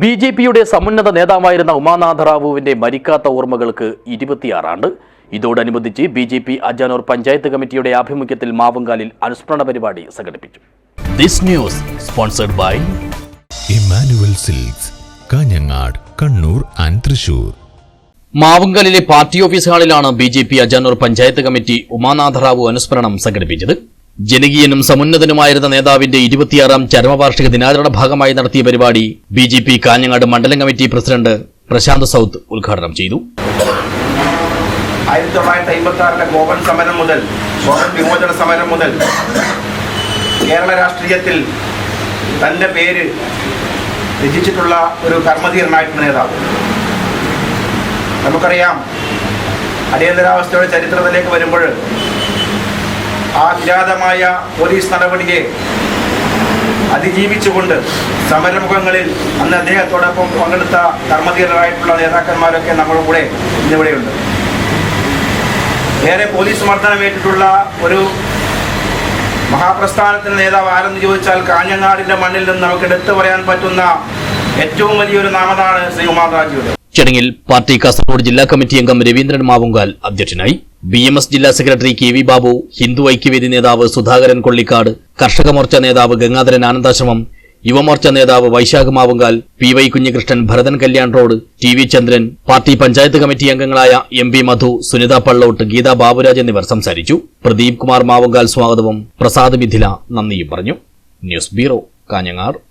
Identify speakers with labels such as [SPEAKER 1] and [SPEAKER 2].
[SPEAKER 1] B J പിയുടെ സമുന്നത നേതാവായിരുന്ന ഉമാനാഥ റാവുവിന്റെ മരിക്കാത്ത ഓർമ്മകൾക്ക് ഇരുപത്തിയാറാണ്ട്. ഇതോടനുബന്ധിച്ച് B J P Ajanur panchayat കമ്മിറ്റിയുടെ ആഭിമുഖ്യത്തിൽ മാവുങ്കാലിൽ അനുസ്മരണ പരിപാടി സംഘടിപ്പിച്ചു. This news sponsored by
[SPEAKER 2] Emmanuel Silks Kanhangad Kannur and Thrissur.
[SPEAKER 1] മാവുങ്കലിലെ party office ഹാളിലാണ് B J P Ajanur panchayat committee Umanatha Rao അനുസ്മരണം സംഘടിപ്പിച്ചത്. ജനകീയനും സമുന്നതനുമായിരുന്ന നേതാവിന്റെ ഇരുപത്തിയാറാം ചരമവാർഷിക ദിനാചരണ ഭാഗമായി നടത്തിയ പരിപാടി ബി ജെ പി കാഞ്ഞങ്ങാട് മണ്ഡലം കമ്മിറ്റി പ്രസിഡന്റ് പ്രശാന്ത് സൗത്ത് ഉദ്ഘാടനം ചെയ്തു.
[SPEAKER 3] ആയിരത്തി തൊള്ളായിരത്തി അമ്പത്തി ആറിലെ ഗോവൻ സമരം മുതൽ ഗോവൻ വിമോചന സമരം മുതൽ കേരള രാഷ്ട്രീയത്തിൽ തന്റെ പേര് രചിച്ചിട്ടുള്ള ഒരു കർമ്മധീരനായിട്ടുള്ള നേതാവ്. നമുക്കറിയാം അടിയന്തരാവസ്ഥയുടെ ചരിത്രത്തിലേക്ക് വരുമ്പോൾ ആ പോലീസ് നടപടിയെ അതിജീവിച്ചുകൊണ്ട് സമരമുഖങ്ങളിൽ അന്ന് അദ്ദേഹത്തോടൊപ്പം പങ്കെടുത്ത കർമ്മധീരരായിട്ടുള്ള നേതാക്കന്മാരൊക്കെ നമ്മുടെ കൂടെ ഇന്നിവിടെയുണ്ട്. ഏറെ പോലീസ് മർദ്ദനമേറ്റിട്ടുള്ള ഒരു മഹാപ്രസ്ഥാനത്തിന്റെ നേതാവ് ആരെന്ന് ചോദിച്ചാൽ കാഞ്ഞങ്ങാടിന്റെ മണ്ണിൽ നിന്ന് നമുക്ക് എടുത്തു പറയാൻ പറ്റുന്ന ഏറ്റവും വലിയൊരു നാമതാണ് ശ്രീ ഉമാദാജിയുടെ
[SPEAKER 1] ചടങ്ങിൽ പാർട്ടി കാസർഗോഡ് ജില്ലാ കമ്മിറ്റി അംഗം രവീന്ദ്രൻ മാവുങ്കാൽ അധ്യക്ഷനായി. ബി എം എസ് ജില്ലാ secretary K V Babu Hindu Aikyavedi നേതാവ് സുധാകരൻ കൊള്ളിക്കാട് കർഷക മോർച്ച നേതാവ് ഗംഗാധരൻ ആനന്ദാശ്രമം യുവമോർച്ച നേതാവ് Vaishakh Mavungal P Y Kunhikrishnan Bharathan Kalyan road T V Chandran party panchayat committee അംഗങ്ങളായ എം പി മധു സുനിത പള്ളോട്ട് ഗീത ബാബുരാജ് എന്നിവർ സംസാരിച്ചു. പ്രദീപ് കുമാർ മാവുങ്കാൽ സ്വാഗതവും. പ്രസാദ് മിഥില നന്ദിയും പറഞ്ഞു. News bureau Kanhangad.